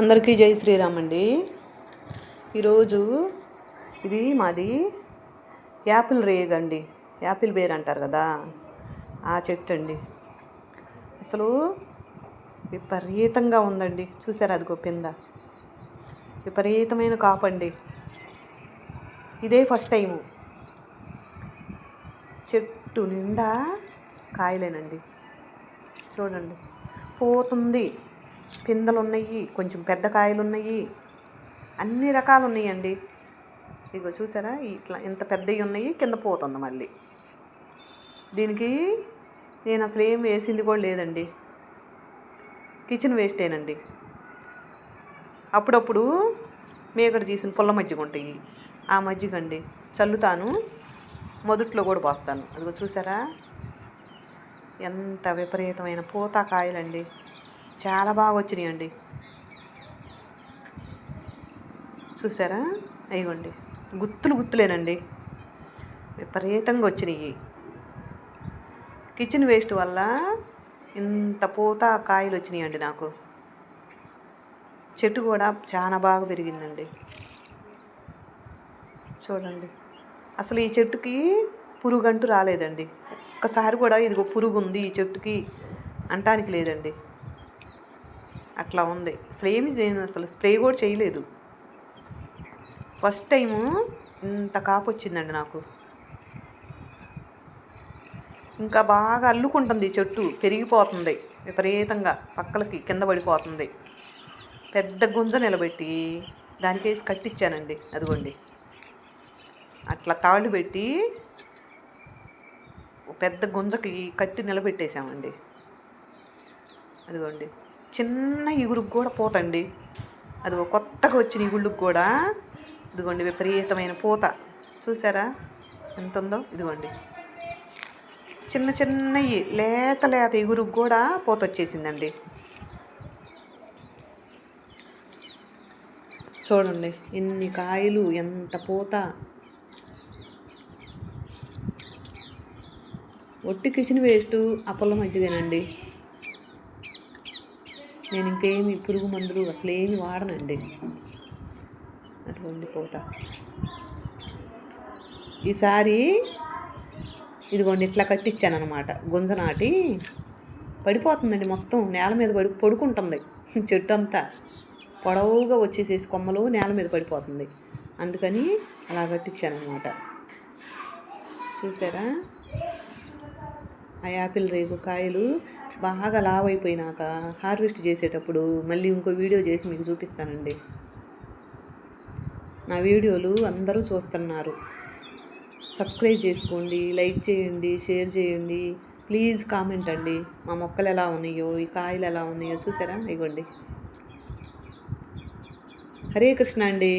అందరికీ జై శ్రీరామ్ అండి. ఈరోజు ఇది మాది యాపిల్ రేగండి యాపిల్ బేర్ అంటారు కదా ఆ చెట్టు అండి. అసలు విపరీతంగా ఉందండి. చూసారా అది కింద విపరీతమైన కాపు అండి. ఇదే ఫస్ట్ టైము. చెట్టు నిండా కాయలేనండి. చూడండి పోతుంది. పిందెలు ఉన్నాయి కొంచెం పెద్ద కాయలు ఉన్నాయి అన్ని రకాలు ఉన్నాయండి ఇగో చూసారా? ఇట్లా ఇంత పెద్దవి ఉన్నాయి కింద పోతుంది మళ్ళీ. దీనికి నేను అసలు ఏం వేసింది కూడా లేదండి. కిచెన్ వేస్టేనండి. అప్పుడప్పుడు మేకడ తీసిన పుల్ల మజ్జిగ ఉంటాయి. ఆ మజ్జిగ అండి చల్లుతాను. మొదట్లో కూడా పోస్తాను. అదిగో చూసారా? ఎంత విపరీతమైన పూత కాయలండి చాలా బాగా వచ్చినాయండి. చూసారా? అయ్యండి గుత్తులు గుత్తులేనండి. విపరీతంగా వచ్చినాయి. కిచెన్ వేస్ట్ వల్ల ఇంత పూత కాయలు వచ్చినాయండి నాకు. చెట్టు కూడా చాలా బాగా పెరిగిందండి. చూడండి. అసలు ఈ చెట్టుకి పురుగు అంటూ రాలేదండి. ఒక్కసారి కూడా ఇదిగో పురుగు ఉంది ఈ చెట్టుకి అంటానికి లేదండి. అట్లా ఉంది. అసలు ఏమి నేను అసలు స్ప్రే కూడా చేయలేదు. ఫస్ట్ టైము ఇంత కాపు వచ్చిందండి నాకు. ఇంకా బాగా అల్లుకుంటుంది చెట్టు పెరిగిపోతుంది విపరీతంగా పక్కలకి కింద పడిపోతుంది. పెద్ద గుంజ నిలబెట్టి దానికేసి కట్టించానండి అదిగోండి. అట్లా తాళ్ళు పెట్టి పెద్ద గుంజకి కట్టి నిలబెట్టేశామండి అదిగోండి. చిన్న ఇగురుకు కూడా పోతండి. అది కొత్తగా వచ్చిన ఇగుళ్ళకు కూడా ఇదిగోండి విపరీతమైన పూత. చూసారా? ఎంత ఉందో ఇదిగోండి. చిన్న చిన్నవి లేత లేత ఇగురుకు కూడా పూత వచ్చేసిందండి. చూడండి ఎన్ని కాయలు ఎంత పూత. ఒట్టి కిచెన్ వేస్ట్ అప్పల మజ్జిగేనండి నేను ఇంకేమి పురుగు మందులు అసలు ఏమి వాడనండి. అదిగోండి పోతా ఈసారి ఇదిగోండి ఇట్లా కట్టించాను అనమాట గుంజ నాటి పడిపోతుందండి మొత్తం. నేల మీద పడి పడుకుంటుంది. చెట్టు అంతా పొడవుగా వచ్చేసేసి కొమ్మలు నేల మీద పడిపోతుంది. అందుకని అలా కట్టించాను అనమాట చూసారా? ఆ యాపిల్ రేగు కాయలు బాగా లావ్ అయిపోయినాక హార్వెస్ట్ చేసేటప్పుడు మళ్ళీ ఇంకో వీడియో చేసి మీకు చూపిస్తానండి. నా వీడియోలు అందరూ చూస్తున్నారు. సబ్స్క్రైబ్ చేసుకోండి లైక్ చేయండి షేర్ చేయండి. ప్లీజ్ కామెంట్ అండి. మా మొక్కలు ఎలా ఉన్నాయో ఈ కాయలు ఎలా ఉన్నాయో చూసారా? ఇవ్వండి హరే కృష్ణ అండి.